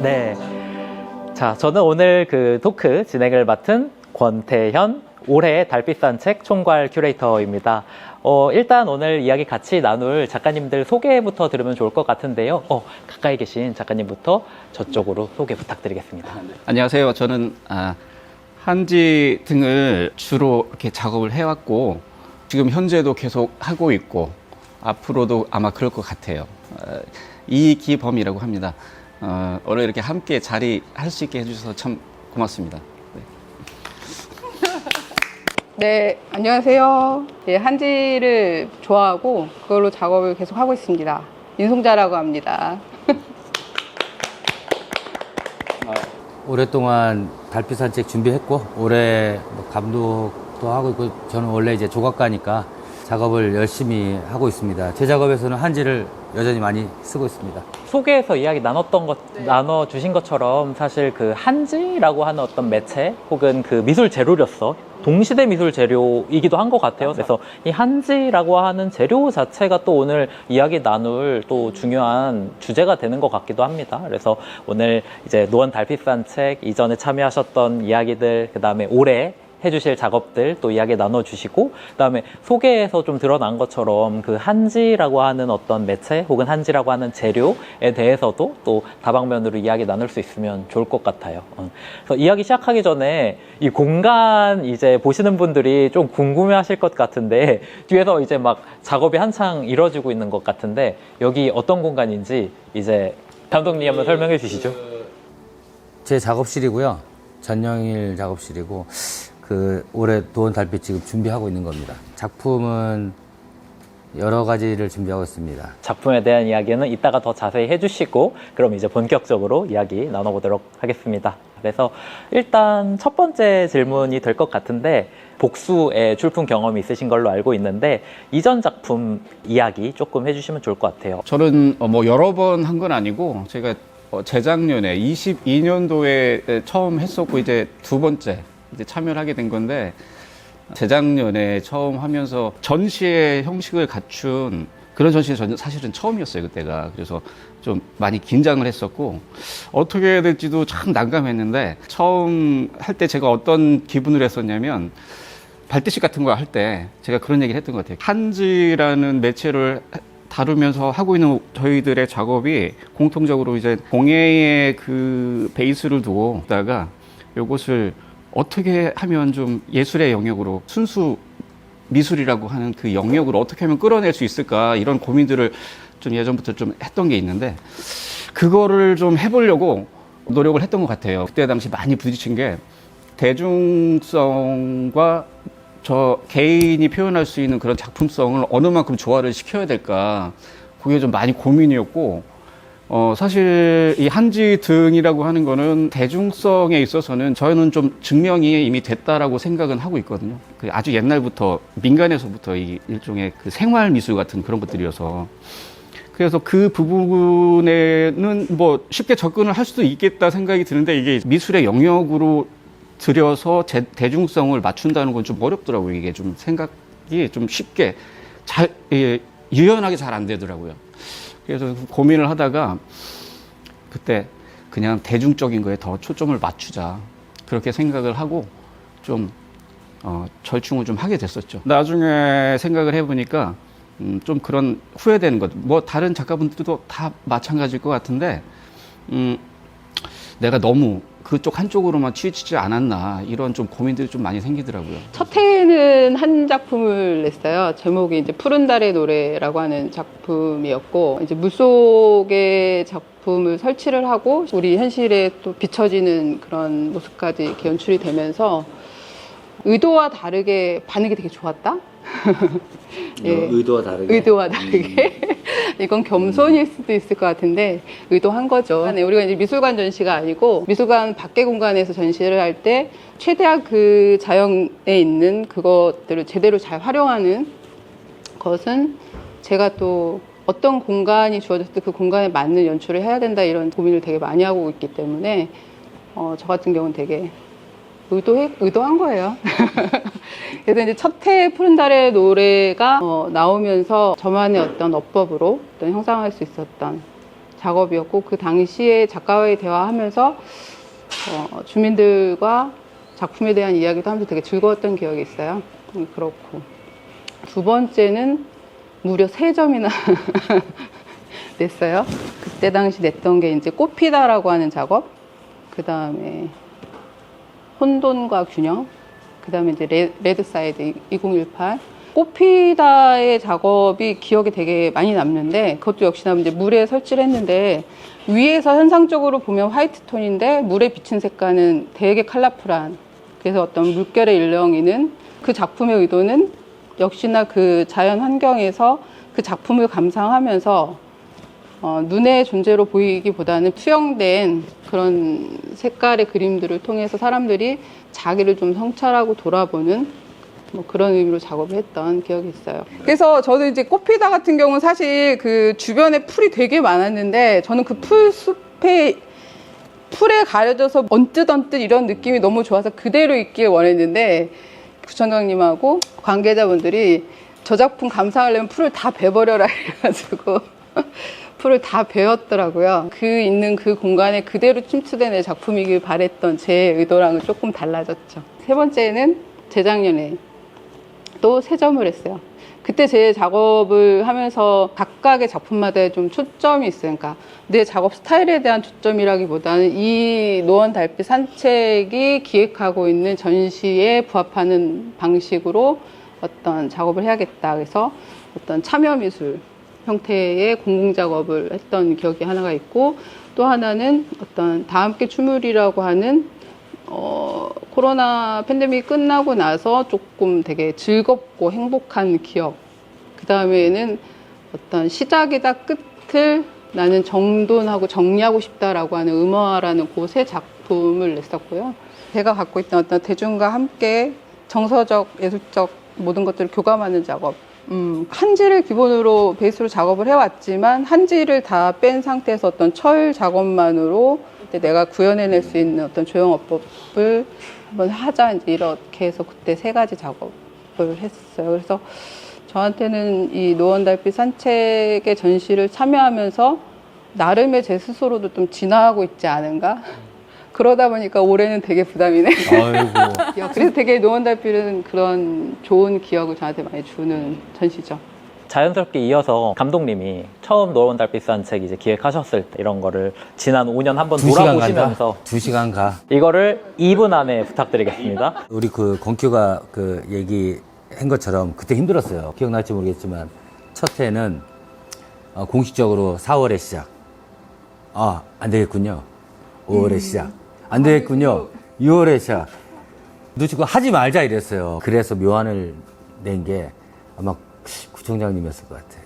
네. 자, 저는 오늘 그 토크 진행을 맡은 권태현 올해 달빛 산책 총괄 큐레이터입니다. 어, 일단 오늘 이야기 같이 나눌 작가님들 소개부터 들으면 좋을 것 같은데요. 어, 가까이 계신 작가님부터 저쪽으로 소개 부탁드리겠습니다. 안녕하세요. 저는 아, 한지 등을 주로 이렇게 작업을 해왔고 지금 현재도 계속 하고 있고 앞으로도 아마 그럴 것 같아요. 어, 이기범이라고 합니다. 어, 오늘 이렇게 함께 자리할 수 있게 해주셔서 참 고맙습니다. 네. 네, 안녕하세요. 예, 한지를 좋아하고 그걸로 작업을 계속 하고 있습니다. 윤송자라고 합니다. 오랫동안 달빛 산책 준비했고 올해 뭐 감독도 하고 있고 저는 원래 이제 조각가니까 작업을 열심히 하고 있습니다. 제 작업에서는 한지를 여전히 많이 쓰고 있습니다. 소개에서 이야기 나눴던 것, 나눠 주신 것처럼 사실 그 한지라고 하는 어떤 매체 혹은 그 미술 재료로서 동시대 미술 재료이기도 한 것 같아요. 그래서 이 한지라고 하는 재료 자체가 또 오늘 이야기 나눌 또 중요한 주제가 되는 것 같기도 합니다. 그래서 오늘 이제 노원 달빛 산책 이전에 참여하셨던 이야기들, 그 다음에 올해 해주실 작업들 또 이야기 나눠주시고 그다음에 소개에서 좀 드러난 것처럼 그 한지라고 하는 어떤 매체 혹은 한지라고 하는 재료에 대해서도 또 다방면으로 이야기 나눌 수 있으면 좋을 것 같아요. 어. 그래서 이야기 시작하기 전에 이 공간 이제 보시는 분들이 좀 궁금해하실 것 같은데 뒤에서 이제 막 작업이 한창 이루어지고 있는 것 같은데 여기 어떤 공간인지 이제 감독님 한번 설명해 주시죠. 제 작업실이고요. 전영일 작업실이고 그 올해 도원 달빛 지금 준비하고 있는 겁니다. 작품은 여러 가지를 준비하고 있습니다. 작품에 대한 이야기는 이따가 더 자세히 해주시고 그럼 이제 본격적으로 이야기 나눠보도록 하겠습니다. 그래서 일단 첫 번째 질문이 될 것 같은데 복수의 출품 경험이 있으신 걸로 알고 있는데 이전 작품 이야기 조금 해주시면 좋을 것 같아요. 저는 어, 뭐 여러 번 한 건 아니고 제가 어, 재작년에 22년도에 처음 했었고 이제 두 번째 이제 참여를 하게 된 건데 재작년에 처음 하면서 전시의 형식을 갖춘 그런 전시가 전 사실은 처음이었어요 그때가. 그래서 좀 많이 긴장을 했었고 어떻게 해야 될지도 참 난감했는데 처음 할 때 제가 어떤 기분을 했었냐면 발대식 같은 거 할 때 제가 그런 얘기를 했던 것 같아요. 한지라는 매체를 다루면서 하고 있는 저희들의 작업이 공통적으로 이제 공예의 그 베이스를 두고 다가 이것을 어떻게 하면 좀 예술의 영역으로 순수 미술이라고 하는 그 영역으로 어떻게 하면 끌어낼 수 있을까 이런 고민들을 좀 예전부터 좀 했던 게 있는데 그거를 좀 해보려고 노력을 했던 것 같아요. 그때 당시 많이 부딪힌 게 대중성과 저 개인이 표현할 수 있는 그런 작품성을 어느 만큼 조화를 시켜야 될까 그게 좀 많이 고민이었고 어, 사실 이 한지 등이라고 하는 거는 대중성에 있어서는 저희는 좀 증명이 이미 됐다라고 생각은 하고 있거든요. 그 아주 옛날부터 민간에서부터 이 일종의 그 생활 미술 같은 그런 것들이어서 그래서 그 부분에는 뭐 쉽게 접근을 할 수도 있겠다 생각이 드는데 이게 미술의 영역으로 들여서 제- 대중성을 맞춘다는 건 좀 어렵더라고요. 이게 좀 생각이 좀 쉽게 잘, 예, 유연하게 잘 안 되더라고요. 그래서 고민을 하다가 그때 그냥 대중적인 거에 더 초점을 맞추자. 그렇게 생각을 하고 좀 어, 절충을 좀 하게 됐었죠. 나중에 생각을 해보니까 음, 좀 그런 후회되는 것. 뭐 다른 작가분들도 다 마찬가지일 것 같은데 음, 내가 너무 그쪽 한쪽으로만 치우치지 않았나 이런 좀 고민들이 좀 많이 생기더라고요. 첫 해에는 한 작품을 냈어요. 제목이 이제 푸른 달의 노래라고 하는 작품이었고, 이제 물속에 작품을 설치를 하고, 우리 현실에 또 비춰지는 그런 모습까지 이렇게 연출이 되면서, 의도와 다르게 반응이 되게 좋았다? 예. 의도와 다르게. 의도와 다르게 이건 겸손일 수도 있을 것 같은데 의도한 거죠. 네, 우리가 이제 미술관 전시가 아니고 미술관 밖의 공간에서 전시를 할 때 최대한 그 자연에 있는 그것들을 제대로 잘 활용하는 것은 제가 또 어떤 공간이 주어졌을 때 그 공간에 맞는 연출을 해야 된다 이런 고민을 되게 많이 하고 있기 때문에 어, 저 같은 경우는 되게 의도해, 의도한 거예요. 그래서 이제 첫해 푸른 달의 노래가 어, 나오면서 저만의 어떤 어법으로 어떤 형상할 수 있었던 작업이었고 그 당시에 작가와의 대화하면서 어, 주민들과 작품에 대한 이야기도 하면서 되게 즐거웠던 기억이 있어요. 음, 그렇고 두 번째는 무려 세 점이나 냈어요. 그때 당시 냈던 게 이제 꽃피다라고 하는 작업, 그 다음에 혼돈과 균형, 그 다음에 이제 레, 레드 사이드 2018. 꽃피다의 작업이 기억에 되게 많이 남는데 그것도 역시나 이제 물에 설치를 했는데 위에서 현상적으로 보면 화이트 톤인데 물에 비친 색깔은 되게 컬러풀한 그래서 어떤 물결의 일렁이는 그 작품의 의도는 역시나 그 자연 환경에서 그 작품을 감상하면서 어, 눈의 존재로 보이기보다는 투영된 그런 색깔의 그림들을 통해서 사람들이 자기를 좀 성찰하고 돌아보는 뭐 그런 의미로 작업을 했던 기억이 있어요. 그래서 저도 이제 꽃피다 같은 경우는 사실 그 주변에 풀이 되게 많았는데 저는 그 풀숲에 풀에 가려져서 언뜻 언뜻 이런 느낌이 너무 좋아서 그대로 있길 원했는데 구청장님하고 관계자분들이 저 작품 감상하려면 풀을 다 베버려라 이래가지고 풀을 다 베었더라고요. 그 있는 그 공간에 그대로 침투된 내 작품이길 바랬던 제 의도랑은 조금 달라졌죠. 세 번째는 재작년에 또 세 점을 했어요. 그때 제 작업을 하면서 각각의 작품마다 좀 초점이 있어요. 그러니까 내 작업 스타일에 대한 초점이라기보다는 이 노원 달빛 산책이 기획하고 있는 전시에 부합하는 방식으로 어떤 작업을 해야겠다. 그래서 어떤 참여 미술 형태의 공공 작업을 했던 기억이 하나가 있고 또 하나는 어떤 다 함께 춤을이라고 하는 어, 코로나 팬데믹 끝나고 나서 조금 되게 즐겁고 행복한 기억. 그 다음에는 어떤 시작이다 끝을 나는 정돈하고 정리하고 싶다라고 하는 음화라는 곳의 작품을 냈었고요. 제가 갖고 있던 어떤 대중과 함께 정서적, 예술적 모든 것들을 교감하는 작업. 음, 한지를 기본으로 베이스로 작업을 해왔지만 한지를 다 뺀 상태에서 어떤 철 작업만으로 내가 구현해낼 수 있는 어떤 조형어법을 한번 하자 이렇게 해서 그때 세 가지 작업을 했어요. 그래서 저한테는 이 노원달빛 산책의 전시를 참여하면서 나름의 제 스스로도 좀 진화하고 있지 않은가? 그러다 보니까 올해는 되게 부담이네. 아이고. 그래서 되게 노원달빛은 그런 좋은 기억을 저한테 많이 주는 전시죠. 자연스럽게 이어서 감독님이 처음 노원 달빛 산책 이제 기획하셨을 때 이런 거를 지난 5년 한번 두 시간 돌아보시면서 간다. 두 시간 가. 이거를 2분 안에 부탁드리겠습니다. 우리 그 권큐가 그 얘기 한 것처럼 그때 힘들었어요. 기억날지 모르겠지만 첫 해는 어, 공식적으로 4월에 시작. 아, 안 되겠군요. 5월에 시작. 안 되겠군요. 6월에 시작. 너 지금 하지 말자 이랬어요. 그래서 묘안을 낸 게 아마 구청장님이었을 것 같아.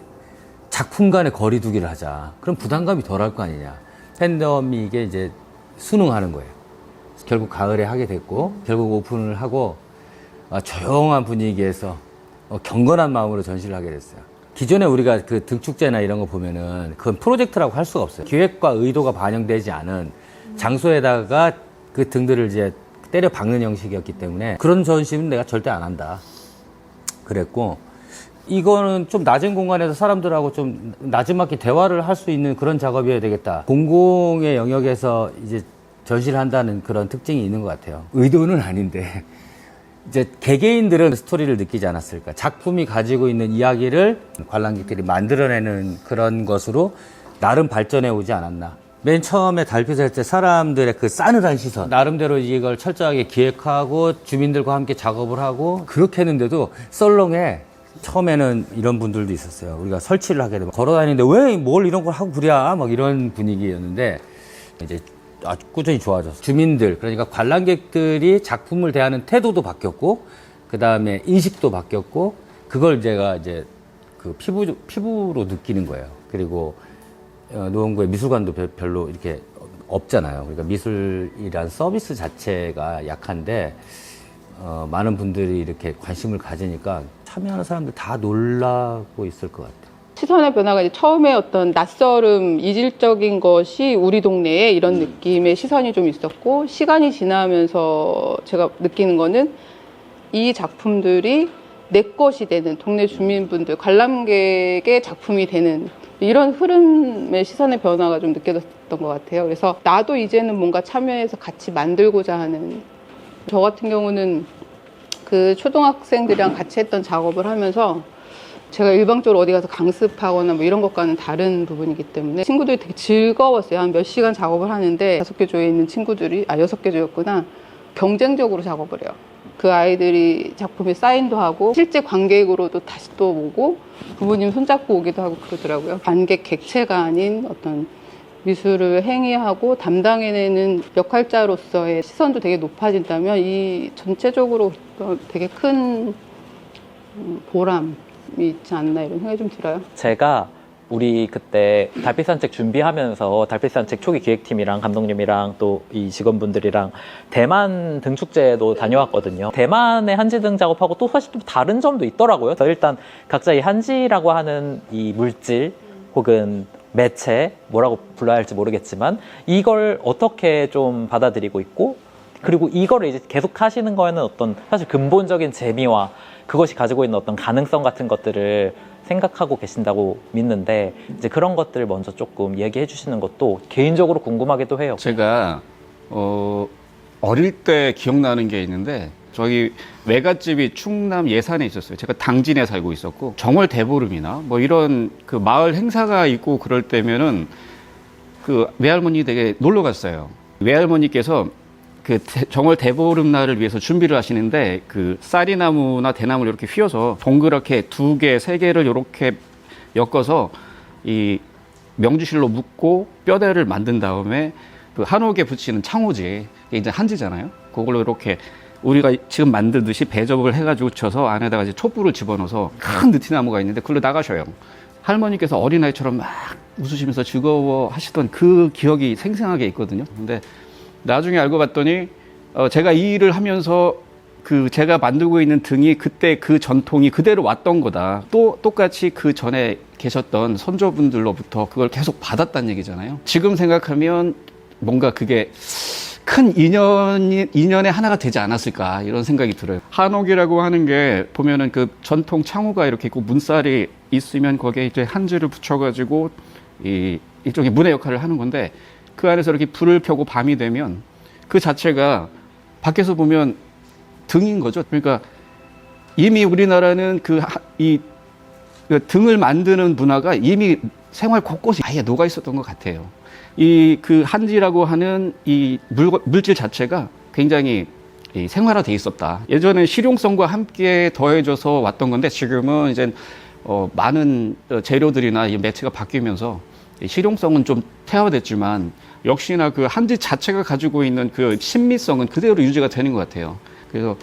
작품 간의 거리두기를 하자. 그럼 부담감이 덜할 거 아니냐. 팬데믹에 이제 순응하는 거예요. 결국 가을에 하게 됐고 결국 오픈을 하고 어, 조용한 분위기에서 어, 경건한 마음으로 전시를 하게 됐어요. 기존에 우리가 그 등축제나 이런 거 보면은 그건 프로젝트라고 할 수가 없어요. 기획과 의도가 반영되지 않은 장소에다가 그 등들을 이제 때려 박는 형식이었기 때문에 그런 전시는 내가 절대 안 한다. 그랬고 이거는 좀 낮은 공간에서 사람들하고 좀 나지막히 대화를 할 수 있는 그런 작업이어야 되겠다. 공공의 영역에서 이제 전시를 한다는 그런 특징이 있는 것 같아요. 의도는 아닌데 이제 개개인들은 스토리를 느끼지 않았을까. 작품이 가지고 있는 이야기를 관람객들이 만들어내는 그런 것으로 나름 발전해 오지 않았나. 맨 처음에 달빛을 할때 사람들의 그 싸늘한 시선. 나름대로 이걸 철저하게 기획하고 주민들과 함께 작업을 하고 그렇게 했는데도 썰렁해. 처음에는 이런 분들도 있었어요. 우리가 설치를 하게 되면 걸어 다니는데 왜 뭘 이런 걸 하고 그랴? 막 이런 분위기였는데 이제 아주 꾸준히 좋아졌어. 주민들, 그러니까 관람객들이 작품을 대하는 태도도 바뀌었고, 그 다음에 인식도 바뀌었고, 그걸 제가 이제 그 피부, 피부로 느끼는 거예요. 그리고 어, 노원구에 미술관도 별- 별로 이렇게 없잖아요. 그러니까 미술이란 서비스 자체가 약한데, 어, 많은 분들이 이렇게 관심을 가지니까 참여하는 사람들 다 놀라고 있을 것 같아요. 시선의 변화가 이제 처음에 어떤 낯설음, 이질적인 것이 우리 동네에 이런 느낌의 시선이 좀 있었고, 시간이 지나면서 제가 느끼는 거는 이 작품들이 내 것이 되는 동네 주민분들, 관람객의 작품이 되는 이런 흐름의 시선의 변화가 좀 느껴졌던 것 같아요. 그래서 나도 이제는 뭔가 참여해서 같이 만들고자 하는 저 같은 경우는 그 초등학생들이랑 같이 했던 작업을 하면서 제가 일방적으로 어디 가서 강습하거나 뭐 이런 것과는 다른 부분이기 때문에 친구들이 되게 즐거웠어요. 한 몇 시간 작업을 하는데 다섯 개 조에 있는 친구들이 아 여섯 개 조였구나 경쟁적으로 작업을 해요. 그 아이들이 작품에 사인도 하고 실제 관객으로도 다시 또 오고 부모님 손잡고 오기도 하고 그러더라고요. 관객 객체가 아닌 어떤 미술을 행위하고 담당해내는 역할자로서의 시선도 되게 높아진다면 이 전체적으로 되게 큰 음, 보람이 있지 않나 이런 생각이 좀 들어요. 제가 우리 그때 달빛 산책 준비하면서 달빛 산책 초기 기획팀이랑 감독님이랑 또 이 직원분들이랑 대만 등축제도 다녀왔거든요. 대만의 한지 등 작업하고 또 사실 또 다른 점도 있더라고요. 그래서 일단 각자 이 한지라고 하는 이 물질 혹은 매체 뭐라고 불러야 할지 모르겠지만 이걸 어떻게 좀 받아들이고 있고 그리고 이거를 이제 계속 하시는 거에는 어떤 사실 근본적인 재미와 그것이 가지고 있는 어떤 가능성 같은 것들을 생각하고 계신다고 믿는데 이제 그런 것들을 먼저 조금 얘기해 주시는 것도 개인적으로 궁금하기도 해요. 제가 어, 어릴 때 기억나는 게 있는데 저희 외갓집이 충남 예산에 있었어요. 제가 당진에 살고 있었고 정월 대보름이나 뭐 이런 그 마을 행사가 있고 그럴 때면은 그 외할머니 댁에 놀러 갔어요. 외할머니께서 그 대- 정월 대보름 날을 위해서 준비를 하시는데 그 쌀이나무나 대나무를 이렇게 휘어서 동그랗게 두 개, 세 개를 이렇게 엮어서 이 명주실로 묶고 뼈대를 만든 다음에 그 한옥에 붙이는 창호지 이제 한지잖아요. 그걸로 이렇게 우리가 지금 만들듯이 배접을 해가지고 쳐서 안에다가 이제 촛불을 집어넣어서 큰 느티나무가 있는데 그걸로 나가셔요. 할머니께서 어린아이처럼 막 웃으시면서 즐거워 하시던 그 기억이 생생하게 있거든요. 근데 나중에 알고 봤더니 어, 제가 이 일을 하면서 그 제가 만들고 있는 등이 그때 그 전통이 그대로 왔던 거다. 또 똑같이 그 전에 계셨던 선조분들로부터 그걸 계속 받았다는 얘기잖아요. 지금 생각하면 뭔가 그게 큰 인연이, 인연의 하나가 되지 않았을까 이런 생각이 들어요. 한옥이라고 하는 게 보면은 그 전통 창호가 이렇게 있고 문살이 있으면 거기에 이제 한지를 붙여가지고 이 일종의 문의 역할을 하는 건데 그 안에서 이렇게 불을 펴고 밤이 되면 그 자체가 밖에서 보면 등인 거죠. 그러니까 이미 우리나라는 그 이 등을 만드는 문화가 이미 생활 곳곳에 아예 녹아 있었던 것 같아요. 이 그 한지라고 하는 이 물, 물질 자체가 굉장히 이 생활화돼 있었다. 예전에 실용성과 함께 더해져서 왔던 건데 지금은 이제 어, 많은 어, 재료들이나 이 매체가 바뀌면서 이 실용성은 좀 퇴화됐지만 역시나 그 한지 자체가 가지고 있는 그 신미성은 그대로 유지가 되는 것 같아요. 그래서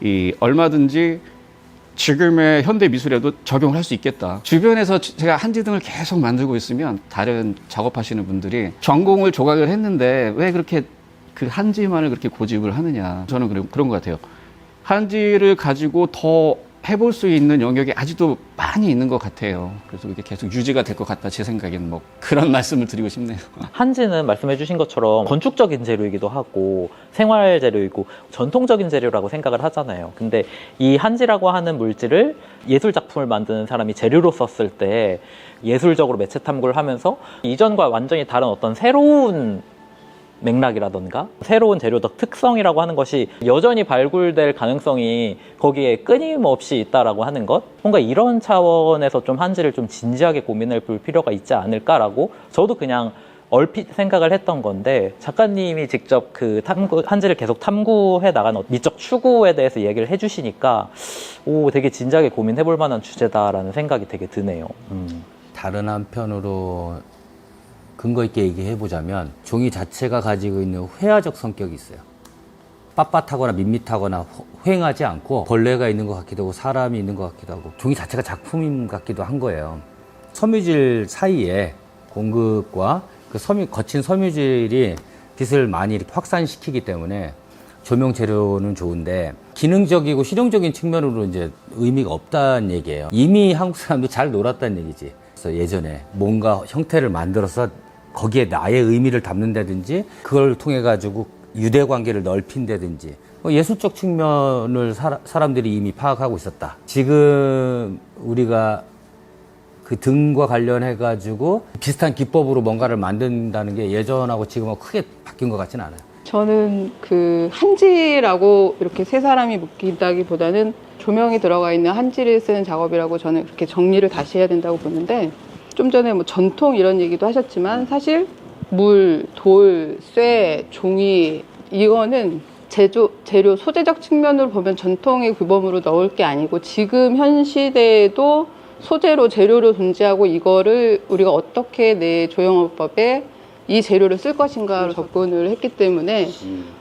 이 얼마든지 지금의 현대 미술에도 적용을 할 수 있겠다. 주변에서 지- 제가 한지 등을 계속 만들고 있으면 다른 작업하시는 분들이 전공을 조각을 했는데 왜 그렇게 그 한지만을 그렇게 고집을 하느냐. 저는 그런 것 같아요. 한지를 가지고 더 해볼 수 있는 영역이 아직도 많이 있는 것 같아요. 그래서 이게 계속 유지가 될 것 같다. 제 생각에는 뭐 그런 말씀을 드리고 싶네요. 한지는 말씀해 주신 것처럼 건축적인 재료이기도 하고 생활 재료이고 전통적인 재료라고 생각을 하잖아요. 근데 이 한지라고 하는 물질을 예술 작품을 만드는 사람이 재료로 썼을 때 예술적으로 매체 탐구를 하면서 이전과 완전히 다른 어떤 새로운 맥락이라던가 새로운 재료적 특성이라고 하는 것이 여전히 발굴될 가능성이 거기에 끊임없이 있다라고 하는 것 뭔가 이런 차원에서 좀 한지를 좀 진지하게 고민해 볼 필요가 있지 않을까라고 저도 그냥 얼핏 생각을 했던 건데 작가님이 직접 그 탐구 한지를 계속 탐구해 나간 어- 미적 추구에 대해서 얘기를 해주시니까 오 되게 진지하게 고민해 볼 만한 주제다라는 생각이 되게 드네요. 음. 다른 한편으로 근거 있게 얘기해 보자면 종이 자체가 가지고 있는 회화적 성격이 있어요. 빳빳하거나 밋밋하거나 호- 휑하지 않고 벌레가 있는 것 같기도 하고 사람이 있는 것 같기도 하고 종이 자체가 작품 같기도 한 거예요. 섬유질 사이에 공급과 그 섬유 거친 섬유질이 빛을 많이 확산시키기 때문에 조명 재료는 좋은데 기능적이고 실용적인 측면으로 이제 의미가 없다는 얘기예요. 이미 한국 사람도 잘 놀았다는 얘기지. 그래서 예전에 뭔가 형태를 만들어서 거기에 나의 의미를 담는다든지 그걸 통해 가지고 유대 관계를 넓힌다든지 뭐 예술적 측면을 사람들이 이미 파악하고 있었다. 지금 우리가 그 등과 관련해 가지고 비슷한 기법으로 뭔가를 만든다는 게 예전하고 지금하고 크게 바뀐 것 같지는 않아요. 저는 그 한지라고 이렇게 세 사람이 묶인다기보다는 조명이 들어가 있는 한지를 쓰는 작업이라고 저는 그렇게 정리를 다시 해야 된다고 보는데 좀 전에 뭐 전통 이런 얘기도 하셨지만 사실 물, 돌, 쇠, 종이 이거는 제조, 재료 소재적 측면으로 보면 전통의 규범으로 넣을 게 아니고 지금 현 시대에도 소재로 재료로 존재하고 이거를 우리가 어떻게 내 조형업법에 이 재료를 쓸 것인가로 접근을 했기 때문에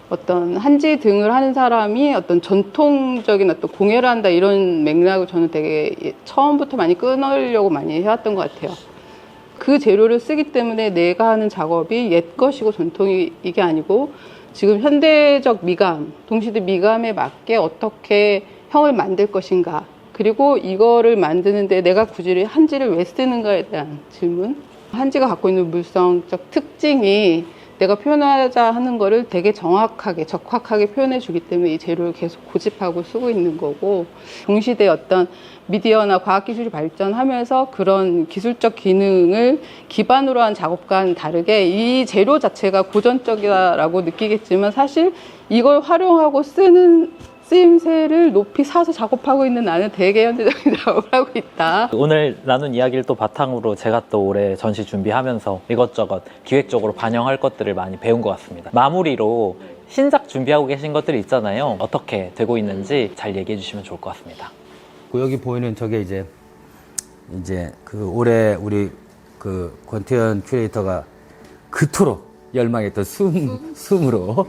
어떤 한지 등을 하는 사람이 어떤 전통적인 어떤 공예를 한다 이런 맥락을 저는 되게 예- 처음부터 많이 끊으려고 많이 해왔던 것 같아요. 그 재료를 쓰기 때문에 내가 하는 작업이 옛 것이고 전통이 이게 아니고 지금 현대적 미감, 동시대 미감에 맞게 어떻게 형을 만들 것인가. 그리고 이거를 만드는데 내가 굳이 한지를 왜 쓰는가에 대한 질문. 한지가 갖고 있는 물성적 특징이 내가 표현하자 하는 거를 되게 정확하게, 적확하게 표현해 주기 때문에 이 재료를 계속 고집하고 쓰고 있는 거고, 동시대 어떤 미디어나 과학기술이 발전하면서 그런 기술적 기능을 기반으로 한 작업과는 다르게 이 재료 자체가 고전적이다라고 느끼겠지만 사실 이걸 활용하고 쓰는 쓰임새를 높이 사서 작업하고 있는 나는 되게 현대적인 작업을 하고 있다. 오늘 나눈 이야기를 또 바탕으로 제가 또 올해 전시 준비하면서 이것저것 기획적으로 반영할 것들을 많이 배운 것 같습니다. 마무리로 신작 준비하고 계신 것들이 있잖아요. 어떻게 되고 있는지 잘 얘기해 주시면 좋을 것 같습니다. 그 여기 보이는 저게 이제 이제 그 올해 우리 그 권태현 큐레이터가 그토록 열망했던 숨, 숨으로.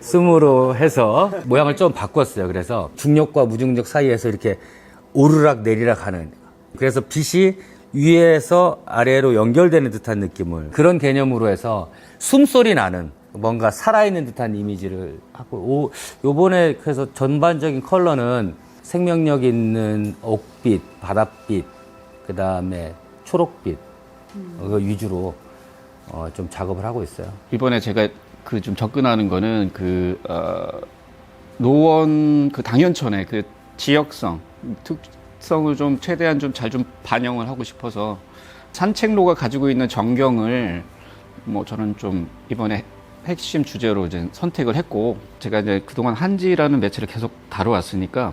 숨으로 해서 모양을 좀 바꿨어요. 그래서 중력과 무중력 사이에서 이렇게 오르락 내리락 하는. 그래서 빛이 위에서 아래로 연결되는 듯한 느낌을. 그런 개념으로 해서 숨소리 나는 뭔가 살아있는 듯한 이미지를 하고 오, 요번에 그래서 전반적인 컬러는 생명력 있는 옥빛, 바닷빛, 그 다음에 초록빛 그 위주로 어, 좀 작업을 하고 있어요. 이번에 제가 그 좀 접근하는 거는 그 어, 노원 그 당연천의 그 지역성 특성을 좀 최대한 좀잘좀 반영을 하고 싶어서 산책로가 가지고 있는 전경을 뭐 저는 좀 이번에 핵심 주제로 이제 선택을 했고 제가 이제 그동안 한지라는 매체를 계속 다뤄왔으니까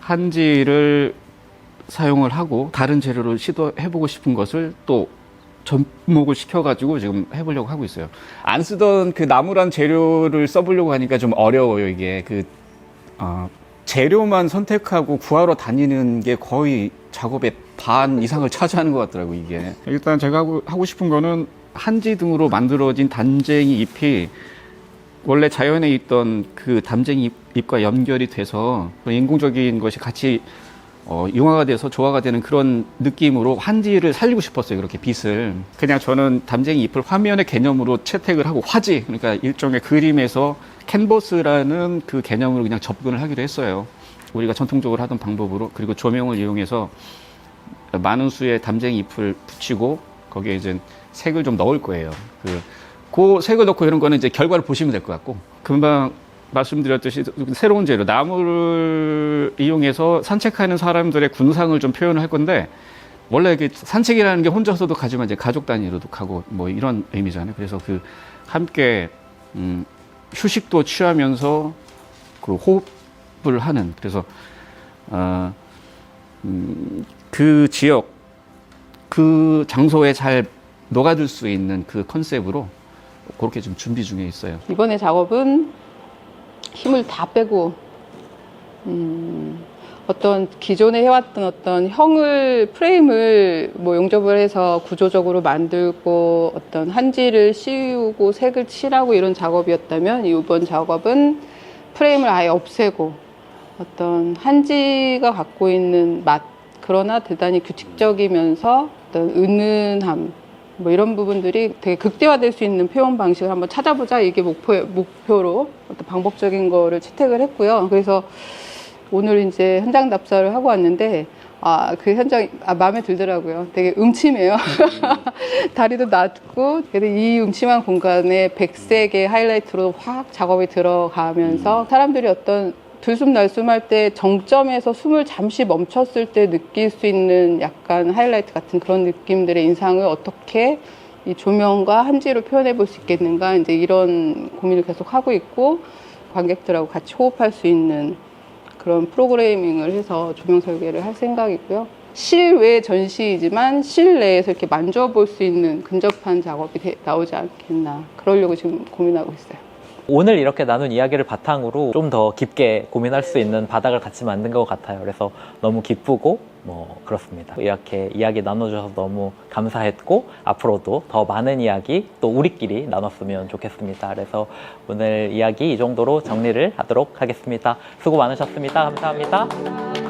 한지를 사용을 하고 다른 재료를 시도해보고 싶은 것을 또 접목을 시켜가지고 지금 해보려고 하고 있어요. 안 쓰던 그 나무란 재료를 써보려고 하니까 좀 어려워요, 이게. 그, 어, 재료만 선택하고 구하러 다니는 게 거의 작업의 반 이상을 차지하는 것 같더라고요, 이게. 일단 제가 하고, 하고 싶은 거는 한지 등으로 만들어진 단쟁이 잎이 원래 자연에 있던 그 담쟁이 잎- 잎과 연결이 돼서 그런 인공적인 것이 같이 어, 융화가 돼서 조화가 되는 그런 느낌으로 한지를 살리고 싶었어요. 그렇게 빛을. 그냥 저는 담쟁이 잎을 화면의 개념으로 채택을 하고 화지, 그러니까 일종의 그림에서 캔버스라는 그 개념으로 그냥 접근을 하기로 했어요. 우리가 전통적으로 하던 방법으로. 그리고 조명을 이용해서 많은 수의 담쟁이 잎을 붙이고 거기에 이제 색을 좀 넣을 거예요. 그, 그 색을 넣고 이런 거는 이제 결과를 보시면 될 것 같고 금방 말씀드렸듯이 새로운 재료 나무를 이용해서 산책하는 사람들의 군상을 좀 표현을 할 건데 원래 이게 산책이라는 게 혼자서도 가지만 이제 가족 단위로도 가고 뭐 이런 의미잖아요. 그래서 그 함께 음, 휴식도 취하면서 그 호흡을 하는 그래서 어, 음, 그 지역 그 장소에 잘 녹아들 수 있는 그 컨셉으로 그렇게 좀 준비 중에 있어요. 이번에 작업은 힘을 다 빼고 음, 어떤 기존에 해왔던 어떤 형을 프레임을 뭐 용접을 해서 구조적으로 만들고 어떤 한지를 씌우고 색을 칠하고 이런 작업이었다면 이번 작업은 프레임을 아예 없애고 어떤 한지가 갖고 있는 맛 그러나 대단히 규칙적이면서 어떤 은은함 뭐 이런 부분들이 되게 극대화될 수 있는 표현 방식을 한번 찾아보자 이게 목표 목표로 어떤 방법적인 거를 채택을 했고요. 그래서 오늘 이제 현장 답사를 하고 왔는데 아 그 현장 아 마음에 들더라고요. 되게 음침해요. 다리도 낮고 그래도 이 음침한 공간에 백색의 하이라이트로 확 작업이 들어가면서 사람들이 어떤 들숨 날숨 할 때 정점에서 숨을 잠시 멈췄을 때 느낄 수 있는 약간 하이라이트 같은 그런 느낌들의 인상을 어떻게 이 조명과 한지로 표현해 볼 수 있겠는가 이제 이런 고민을 계속 하고 있고 관객들하고 같이 호흡할 수 있는 그런 프로그래밍을 해서 조명 설계를 할 생각이고요. 실외 전시이지만 실내에서 이렇게 만져볼 수 있는 근접한 작업이 되- 나오지 않겠나 그러려고 지금 고민하고 있어요. 오늘 이렇게 나눈 이야기를 바탕으로 좀 더 깊게 고민할 수 있는 바닥을 같이 만든 것 같아요. 그래서 너무 기쁘고 뭐 그렇습니다. 이렇게 이야기 나눠주셔서 너무 감사했고 앞으로도 더 많은 이야기 또 우리끼리 나눴으면 좋겠습니다. 그래서 오늘 이야기 이 정도로 정리를 하도록 하겠습니다. 수고 많으셨습니다. 감사합니다.